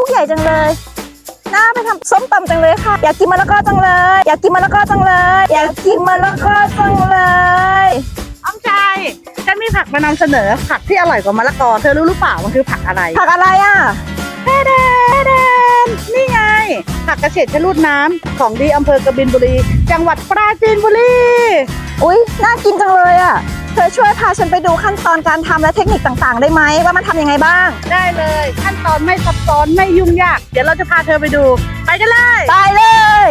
มะกอกลูกใหญ่จังเลย น่าไปทำส้มตำจังเลยค่ะ อยากกินมะละกอจังเลย อยากกินมะละกอจังเลย อยากกินมะละกอจังเลยอ้อมใจฉันมีผักมานำเสนอผักที่อร่อยกว่ามะละกอเธอรู้หรือเปล่ามันคือผักอะไรผักอะไรอะแดนแดนนี่ไง ผักกระเฉดชะลูดน้ำของดีอำเภอกบินบุรี จังหวัดปราจีนบุรี อุ๊ยน่ากินจังเลยอะ เธอช่วยพาฉันไปดูขั้นตอนการทำและเทคนิคต่างๆ ได้ไหมว่ามันทำยังไงบ้าง ได้เลย ขั้นตอนไม่ซับซ้อนไม่ยุ่งยาก เดี๋ยวเราจะพาเธอไปดู ไปกันเลย ไปเลย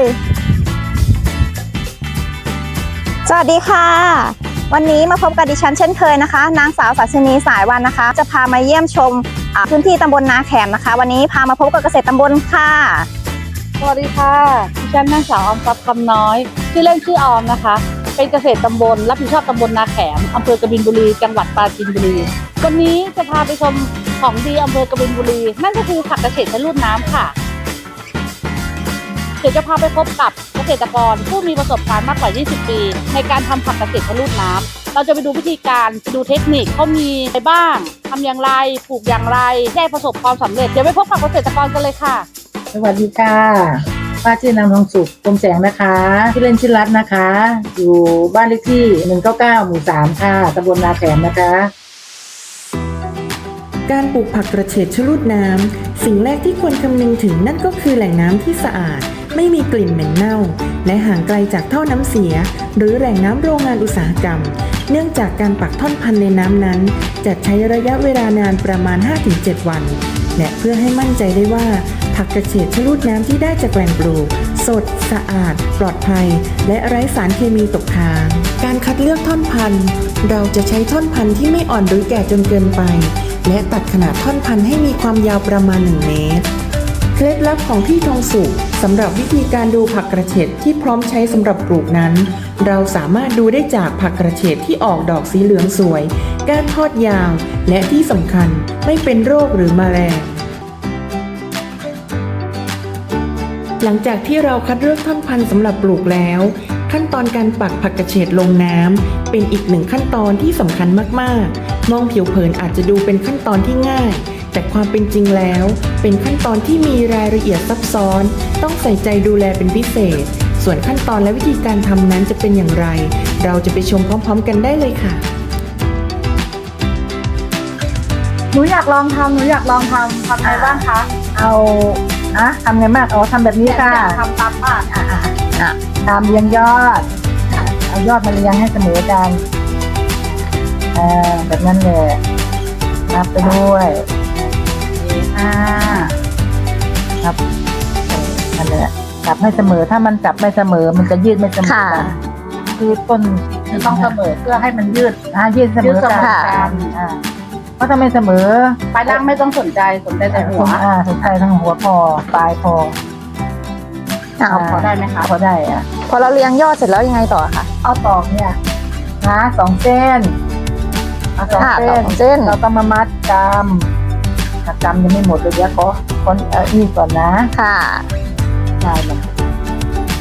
สวัสดีค่ะ วันนี้มาพบกับดิฉันเช่นเคยนะคะ นางสาวศาสินีสายวันนะคะ จะพามาเยี่ยมชมอ่าพื้นที่ตำบลนาแขมนะคะ วันนี้พามาพบกับเกษตรตำบลค่ะ สวัสดีค่ะดิฉันนางสาวออมทรัพย์คำน้อย ชื่อเล่นชื่อออมนะคะ เป็นเกษตรตำบลรับผิดชอบตำบลนาแขมอำเภอกบินบุรี จังหวัดปราจีนบุรี วันนี้จะพาไปชมของดีอำเภอกบินบุรี นั่นก็คือผักเกษตรชะลูดน้ำค่ะ เดี๋ยวจะพาไปพบกับเกษตรกรผู้มีประสบการณ์มากกว่า 20 ปี ในการทำผักเกษตรชะลูดน้ำเราจะไปดูวิธีการไปดูเทคนิคเขามีอะไรบ้างทำอย่างไรปลูกอย่างไรได้ประสบความสำเร็จเดี๋ยวไปพบกับเกษตรกรกันเลยค่ะ สวัสดีค่ะ ป้าชื่อนางทองสุขกรมแสงนะคะชื่อเล่นชื่อรัตน์นะคะ อยู่บ้านเลขที่ 199 หมู่ 3 ค่ะตำบลนาแขมนะคะ การปลูกผักกระเฉดชลูดน้ำ สิ่งแรกที่ควรคำนึงถึงนั่นก็คือแหล่งน้ำที่สะอาด ไม่มีกลิ่นเหม็นเน่า และห่างไกลจากท่อน้ำเสีย หรือแหล่งน้ำโรงงานอุตสาหกรรม เนื่องจากการปักท่อนพันในน้ำนั้น จะใช้ระยะเวลานานประมาณ 5-7 วัน และเพื่อให้มั่นใจได้ว่า ผักกระเฉดชะลูดน้ำที่ได้จากแหล่งปลูก สด สะอาด ปลอดภัย และไร้สารเคมีตกค้าง การคัดเลือกท่อนพันธุ์ เราจะใช้ท่อนพันธุ์ที่ไม่อ่อนหรือแก่จนเกินไป และตัดขนาดท่อนพันธุ์ให้มีความยาวประมาณ 1 เมตร เคล็ดลับของพี่ทองสุกสำหรับวิธีการดูผักกระเฉดที่พร้อมใช้สำหรับปลูกนั้น เราสามารถดูได้จากผักกระเฉดที่ออกดอกสีเหลืองสวย ก้านทอดยาว และที่สำคัญไม่เป็นโรคหรือมแมลง หลังจากที่เราคัดเลือกท่อนพันธุ์สำหรับปลูกแล้ว ขั้นตอนการปักผักกระเฉดลงน้ำเป็นอีกหนึ่งขั้นตอนที่สำคัญมากๆ มองผิวเผินอาจจะดูเป็นขั้นตอนที่ง่าย แต่ความเป็นจริงแล้ว เป็นขั้นตอนที่มีรายละเอียดซับซ้อน ต้องใส่ใจดูแลเป็นพิเศษ ส่วนขั้นตอนและวิธีการทำนั้นจะเป็นอย่างไร เราจะไปชมพร้อม ๆ กันได้เลยค่ะหนูอยากลองทำหนูอยากลองทำทำไงบ้างคะ เอา อะทำไงมากเอาทำแบบนี้ค่ะอยากทำตามบ้านอะอะอะตามเรียงยอด เอายอดมาเรียงให้เสมอกันเออแบบนั้นเลยนับไปด้วยห้าครับเออนั่นแหละจับให้เสมอถ้ามันจับไม่เสมอมันจะยืดไม่เสมอค่ะกันคือต้นจะต้องเสมอเพื่อให้มันยืดอ่ายืดเสมยือดเสมอกันกันอ่า เพราะถ้าไม่เสมอปลายล่างไม่ต้องสนใจสนใจแต่หัวอ่าสนใจทั้งหัวพอปลายพออ่าพอได้ไหมคะพอได้อะพอเราเรียงยอดเสร็จแล้วยังไงต่อคะเอาตอกเนี่ยนะสองเส้นเอาสองค่ะเส้ต่อนของเส้นเราต้องมามัดกำถ้ากำยังไม่หมดเลยเดี๋ยวขอขอเอ่อนี่ก่อนนะค่ะได้เลย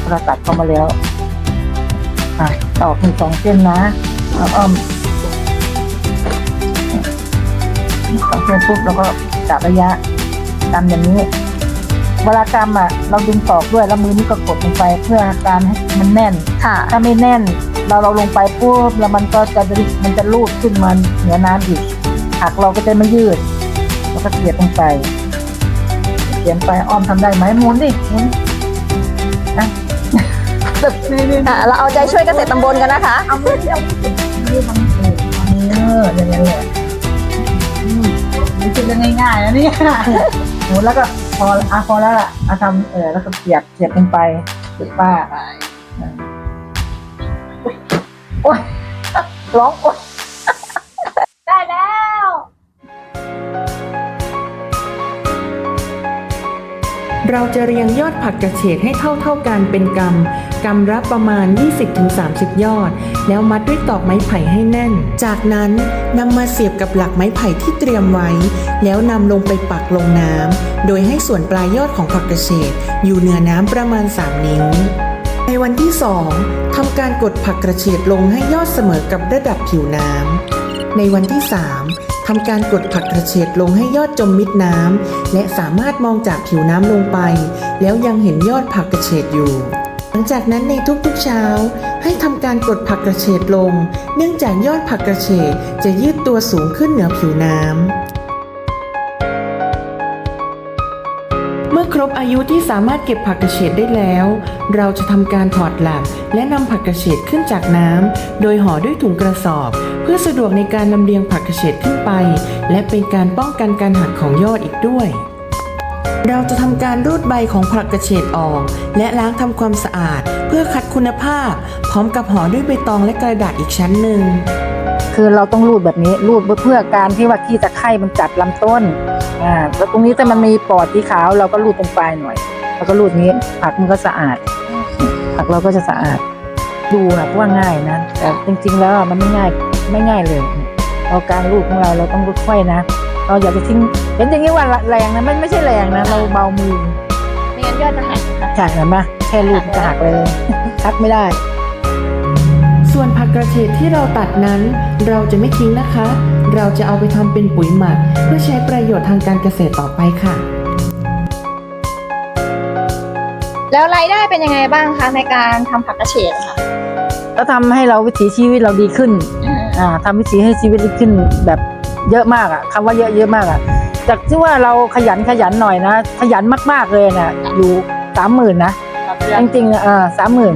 เราตัดเข้ามาแล้วอะตอกมีสองเส้นนะเอาอ้อม สองเส้นปุ๊บแล้วก็จับระยะกำอย่างนี้ เวลากำอะเราดึงตอกด้วยแล้วมือนี่ก็กดลงไปเพื่อการให้มันแน่น ค่ะ ถ้าไม่แน่น เราเราลงไปปุ๊บแล้วมันก็จะมันจะลูดขึ้นมาเหนือน้ำอีกผักเราก็จะไม่ยืดแล้วก็เกลียดลงไปเขียนไปอ้อมทำได้ไหมหมุนดิหมุนนะแบบนี้นี่อะเราเอาใจช่วยเกษตรตำบลกันนะคะ เอามือเอามือทำเอออย่างนี้นแหละนี่ คิดเรื่องง่ายๆนะเนี่ยหมุนแล้วก็พออะพอแล้วล่ะอะทำเออแล้วก็เสียบเสียบลงไปสุดป้าโอ๊ยร้องโอ๊ย เราจะเรียงยอดผักกระเฉดให้เท่าเท่าๆกันเป็นกำกำรับประมาณ 20-30 ยอด แล้วมัดด้วยตอกไม้ไผ่ให้แน่น จากนั้นนำมาเสียบกับหลักไม้ไผ่ที่เตรียมไว้ แล้วนำลงไปปักลงน้ำโดยให้ส่วนปลายยอดของผักกระเฉดอยู่เหนือน้ำประมาณ 3 นิ้วในวันที่ 2ทำการกดผักกระเฉดลงให้ยอดเสมอกับระดับผิวน้ำ ในวันที่ 3 ทำการกดผักกระเฉดลงให้ยอดจมมิดน้ำและสามารถมองจากผิวน้ำลงไป แล้วยังเห็นยอดผักกระเฉดอยู่ หลังจากนั้นในทุกๆเช้า ให้ทำการกดผักกระเฉดลง เนื่องจากยอดผักกระเฉดจะยืดตัวสูงขึ้นเหนือผิวน้ำ มื่อครบอายุที่สามารถเก็บผักกระเฉดได้แล้ว เราจะทำการถอดหลักและนำผักกระเฉดขึ้นจากน้ำโดยห่อด้วยถุงกระสอบ เพื่อสะดวกในการลำเลียงผักกระเฉดขึ้นไป และเป็นการป้องกันการหักของยอดอีกด้วย เราจะทำการรูดใบของผักกระเฉดออก และล้างทำความสะอาด เพื่อคัดคุณภาพ พร้อมกับห่อด้วยใบตองและกระดาษอีกชั้นหนึ่ง คือเราต้องรูดแบบนี้รูดเพื่อการที่ว่าขี้ตะไคร่มันจัดลำต้นอ่าแล้วตรงนี้ถ้ามันมีปอดสีขาวเราก็รูดตรงปลายหน่อย แล้วก็รูดนี้ผักมันก็สะอาด ผักเราก็จะสะอาดดูอะว่าง่ายนะแต่จริง ๆ แล้วอะมันไม่ง่ายไม่ง่ายเลยเราการรูดของเราเราต้องรูดค่อยนะเราอยากจะทิ้งเห็นอย่างนี้ว่าแรงนะมันไม่ใช่แรงนะเราเบามือไม่งั้นยอดจะหักนะคะใช่เห็นไหมแค่รูดมันก็หักเลยทักไม่ได้ ส่วนผักกระเฉดที่เราตัดนั้น เราจะไม่ทิ้งนะคะ เราจะเอาไปทำเป็นปุ๋ยหมัก เพื่อใช้ประโยชน์ทางการเกษตรต่อไปค่ะ แล้วรายได้เป็นยังไงบ้างคะในการทำผักกระเฉดค่ะ ก็ทำให้เราวิถีชีวิตเราดีขึ้น อ่าทำวิถีให้ชีวิตดีขึ้นแบบเยอะมากอะคำว่าเยอะเยอะมากอะจากที่ว่าเราขยันขยันหน่อยนะ ขยันมากๆเลยนะอยู่สามหมื่นนะ จริงๆอะเออสามหมื่น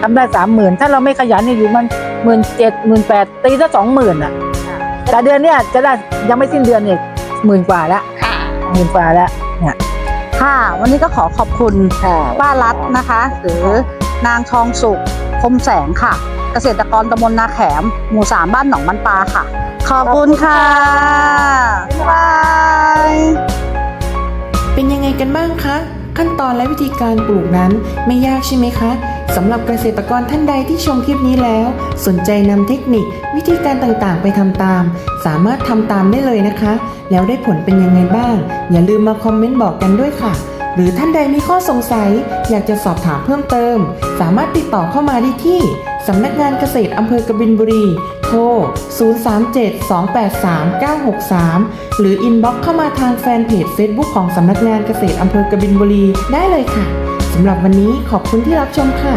ทำได้สามหมื่นถ้าเราไม่ขยันเนี่ยอยู่มันหมื่นเจ็ดหมื่นแปดตีซะสองหมื่นอะแต่เดือนเนี้ยจะได้ยังไม่สิ้นเดือนเนี่ยหมื่นกว่าแล้วค่ะหมื่นกว่าแล้วเนี่ยค่ะ วันนี้ก็ขอขอบคุณค่ะป้ารัตนะคะ หรือนางทองสุขคมแสงค่ะ เกษตรกรตำบลนาแขม หมู่สามบ้านหนองมันปลาค่ะ ขอบคุณค่ะบ๊ายบายเป็นยังไงกันบ้างคะ ขั้นตอนและวิธีการปลูกนั้นไม่ยากใช่ไหมคะสำหรับเกษตรกรท่านใดที่ชมคลิปนี้แล้ว สนใจนำเทคนิควิธีการต่างๆ ไปทำตาม สามารถทำตามได้เลยนะคะ แล้วได้ผลเป็นยังไงบ้าง อย่าลืมมาคอมเมนต์บอกกันด้วยค่ะ หรือท่านใดมีข้อสงสัย อยากจะสอบถามเพิ่มเติม สามารถติดต่อเข้ามาได้ที่สำนักงานเกษตรอำเภอกบินบุรี โทร 037-283-963 หรืออินบ็อกเข้ามาทางแฟนเพจ Facebook ของสำนักงานเกษตรอำเภอกบินบุรีได้เลยค่ะ สำหรับวันนี้ขอบคุณที่รับชมค่ะ